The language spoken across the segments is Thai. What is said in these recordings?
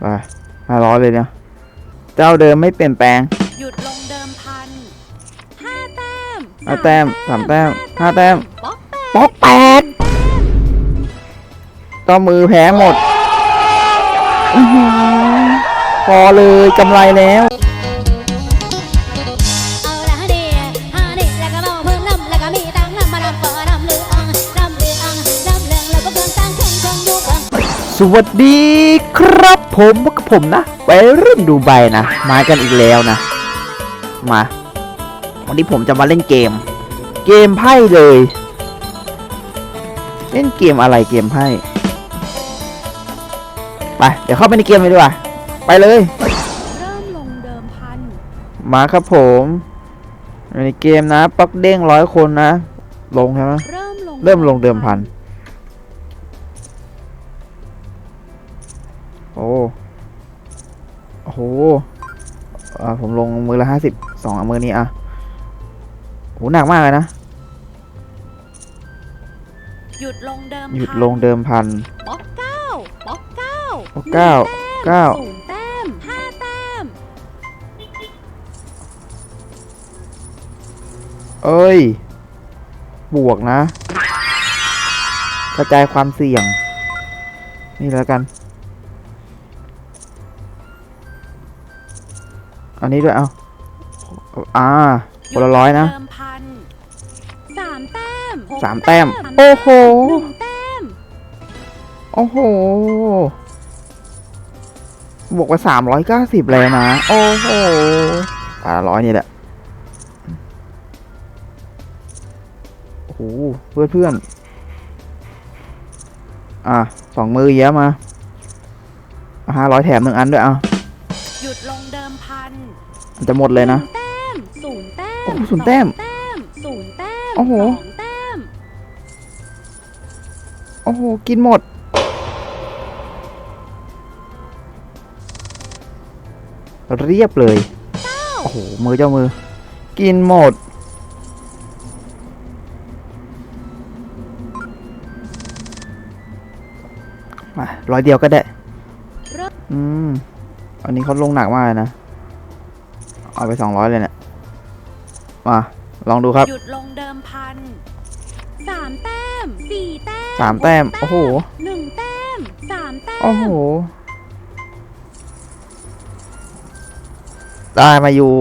ไปห้าร้อยเลยเนี่ย เจ้าเดิมไม่เปลี่ยนแปลง หยุดลงเดิมพันห้าแต้มห้าแต้มสามแต้มห้าแต้มป๊อกแปดป๊อกแปดก็มือแพ้หมดอื้อหือพอเลยกำไรแล้ว สวัสดีครับผมพวกบผมนะไปรื่องดูใบนะ มากันอีกแล้วนะ มา วันนี้ผมจะมาเล่นเกม เกมไพ่เลย เล่นเกมอะไรเกมไพ่ไป เดี๋ยวเข้าไปในเกมเลยดีกว่า ไปเลย เริ่มลงเดิมพัน มาครับผมในเกมนะ ปักเด้งร้อยคนนะ ลงใช่ไหมเริ่มลงเริ่มลงเดิมพัน โอ้โอ้โหอ่าผมลงมือละห้าสิบสองมือนี้อะโหหนักมากเลยนะ หยุดลงเดิมหยุดพันลงเดิมพันป๊อกเก้าป๊อกเก้าโอ้เก้าเก้าศูนย์แต้มห้าแต้มเอ้ย บวกนะ กระจายความเสี่ยง นี่แล้วกัน อันนี้ด้วยเอาอ่าคนละร้อยนะเดิมพันสามแต้มหกสามแต้มสามโอ้โหหนึ่งแต้มโอ้โห บวกไปสามร้อยเก้าสิบเลยนะ โอ้โหอ่าร้อยนี่แหละ โอ้โห เพื่อนเพื่อนๆอะสองมือเยอะมาห้าร้อยแถมหนึ่งอันด้วยอะ จะหมดเลยนะแต้มศูนย์แต้มโอ้โหศูนย์แต้มสองแต้มศูนย์แต้มโอ้โหสองแต้มโอ้โห กินหมด เรียบเลย โอ้โห มือเจ้ามือ กินหมด มาร้อยเดียวก็ได้ อืม อันนี้เขาลงหนักมากเลยนะ เอาไปสองร้อยเลยเนี่ยมา ลองดูครับหยุดลงเดิมพันสามแต้มสี่แต้มสามแต้ม โอ้โหหนึ่งแต้มสามแต้ม โอ้โห ได้มาอยู่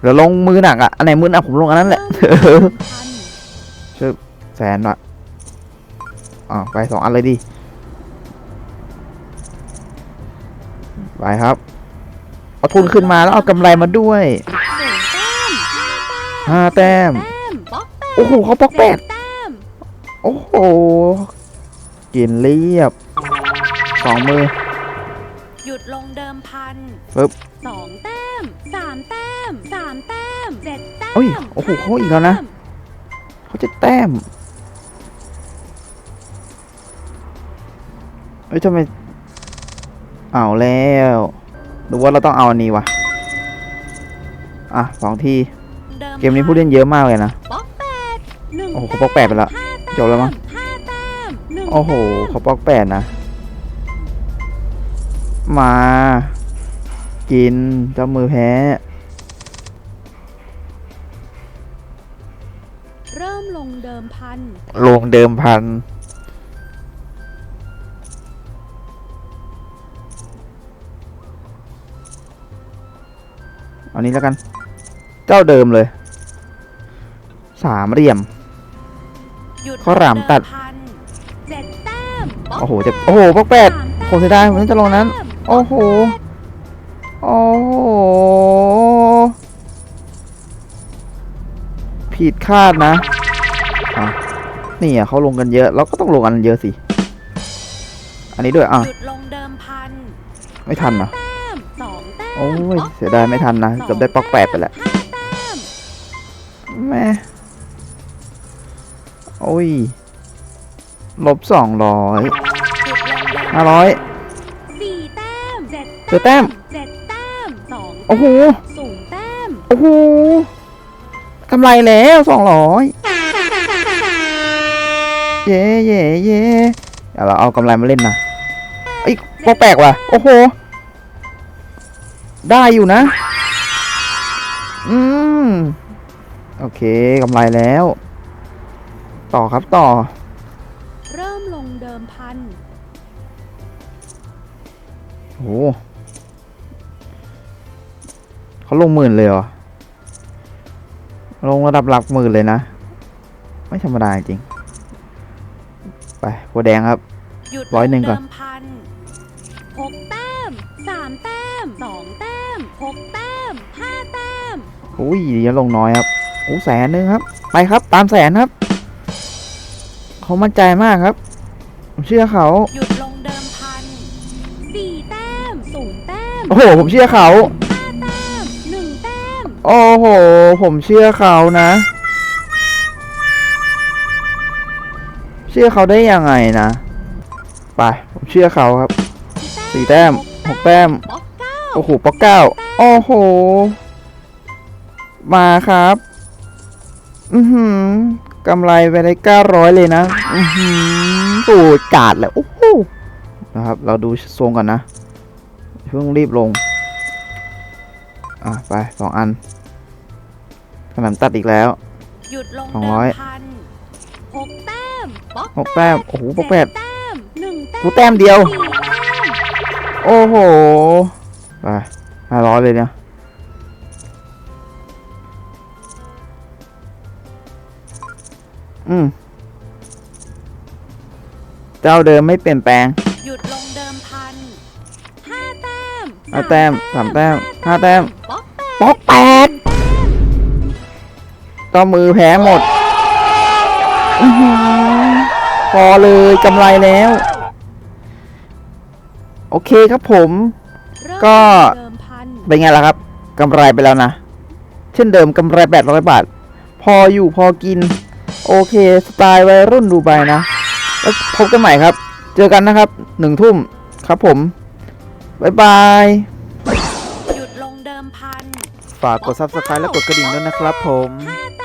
เดี๋ยวลงมือหนักอะ อันไหนมือหนักผมลงอันนั้นแหละเริ่มพันแสนละอ่าไปสองอันเลยดิ ไปครับ เอาทุนขึ้นมาแล้วเอากำไรมาด้วยหนึ่งแต้มห้าแต้มห้าแต้มแต้มป๊อกแปดโอ้โหเขาปอกแปดจ็แต้มโอ้โห กินเรียบสองมือ หยุดลงเดิมพันปึ๊บสองแต้มสามแต้มสามแต้มเจ็ดแต้มเอ้ยโอ้โหเขาอีกแล้วนะห้าต้มเขาจะแต้มเอ้ยทำไม เอาแล้วหรือว่าเราต้องเอาอันนี้วะอะสองทีดิเกมนี้ผู้เล่นเยอะมากเลยนะป๊อกแปดหนึ่งโอ้โหเขาปอกแปดไปแล้วห้าแต้จบแล้วมั้งห้าแต้มหนึ่งโอ้โหแต้มเขาปอกแปดนะ มา กินเจ้ามือแพ้เริ่มลงเดิมพันลงเดิมพัน เอานี้แล้วกัน เจ้าเดิมเลย สามเหลี่ยมหยุดข้าวหลามตัดเมพันเจ็ดแต้มป๊กโอ้โหเจ็บโอ้โหปอกแปดสามแต้ผมเสียดายผมน่าจะลงนั้นแต้มโอ้โห โอ้โห ผิดคาดนะอะนี่อะเขาลงกันเยอะ เราก็ต้องลงกันเยอะสิ อันนี้ด้วยอะ หยุดลงเดิมพัน ไม่ทันนะแต้มสองแต้ม โอ้ยป๊กเสียดายไม่ทันนะเกือบได้ปอกแปดไปแล้วห้าแต้มแม่โอ้ยลบสองร้อยหยุดลงเดิมห้าร้อยสี่แต้มเจ็ดเจอแต้มเจ็ดแต้มสองโอ้โหศูนย์แต้มโอ้โหกำไรแล้วสองร้อยเย่เย่เย่แต่เราเอากำไรมาเล่นนะไอ้ยพวกแปลกว่ะโอ้โห ได้อยู่นะ อืม โอเคกำไรแล้ว ต่อครับต่อ เริ่มลงเดิมพัน โอ้โหเขาลงหมื่นเลยเหรอ ลงระดับหลักหมื่นเลยนะ ไม่ธรรมดาจริง ไปหัวแดงครับ หยุดร้อยหนึ่งก่อนลเดิมพันหกแต้มสามแต้มสองแต้ม หกแต้มห้าแต้ม อุ้ยเดี๋ยวลงน้อยครับโอ้แสนหนึงครับ ไปครับตามแสนครับเขามั่นใจมากครับ ผมเชื่อเขา หยุดลงเดิมพันสี่แต้มศูนย์แต้ม โอ้โห ผมเชื่อเขาห้าแต้มหนึ่งแต้ม โอ้โห ผมเชื่อเขานะ เชื่อเขาได้ยังไงนะ ไป ผมเชื่อเขาครับ สี่แต้มหกแต้ม บล็อกเก้า โอ้โหปอกเก้าโอ้โห มาครับ อือหือกำไรไปได้เก้าร้อยเลยนะ อือหือโอ้จาดเลยโอ้โห นะครับ เราดูทรงก่อนนะ เพิ่งรีบลง อะ ไปสองอันขนมตัดอีกแล้ว หยุดลงสองเดิร้อยมพันหกแต้มบล็อกหกแต้ม โอ้โหปอกแปดเจ็แต้มหนึ่งแต้มกูแต้มเดียวสี่แต้มโอ้โห ไปห้าร้อยเลยเนี่ยอืม เจ้าเดิมไม่เปลี่ยนแปลง หยุดลงเดิมพันห้าแต้มห้าแต้มสามแต้มห้าแต้มบล็อกแปดป๊อกแปดต่อมือแพ้หมดอื้อหือพอเลยกำไรแล้ว โอเคครับผมเริ่ม ก็เดิมพันเป็นไงล่ะครับกำไรไปแล้วนะ เช่นเดิมกำไร800บาท พออยู่พอกิน โอเค สไตล์วัยรุ่นดูไบนะ แล้วพบกันใหม่ครับ เจอกันนะครับหนึ่งทุ่มครับผมบ๊ายบาย หยุดลงเดิมพันฝากกด subscribe และกดกระดิ่งด้วยนะครับผม ห้า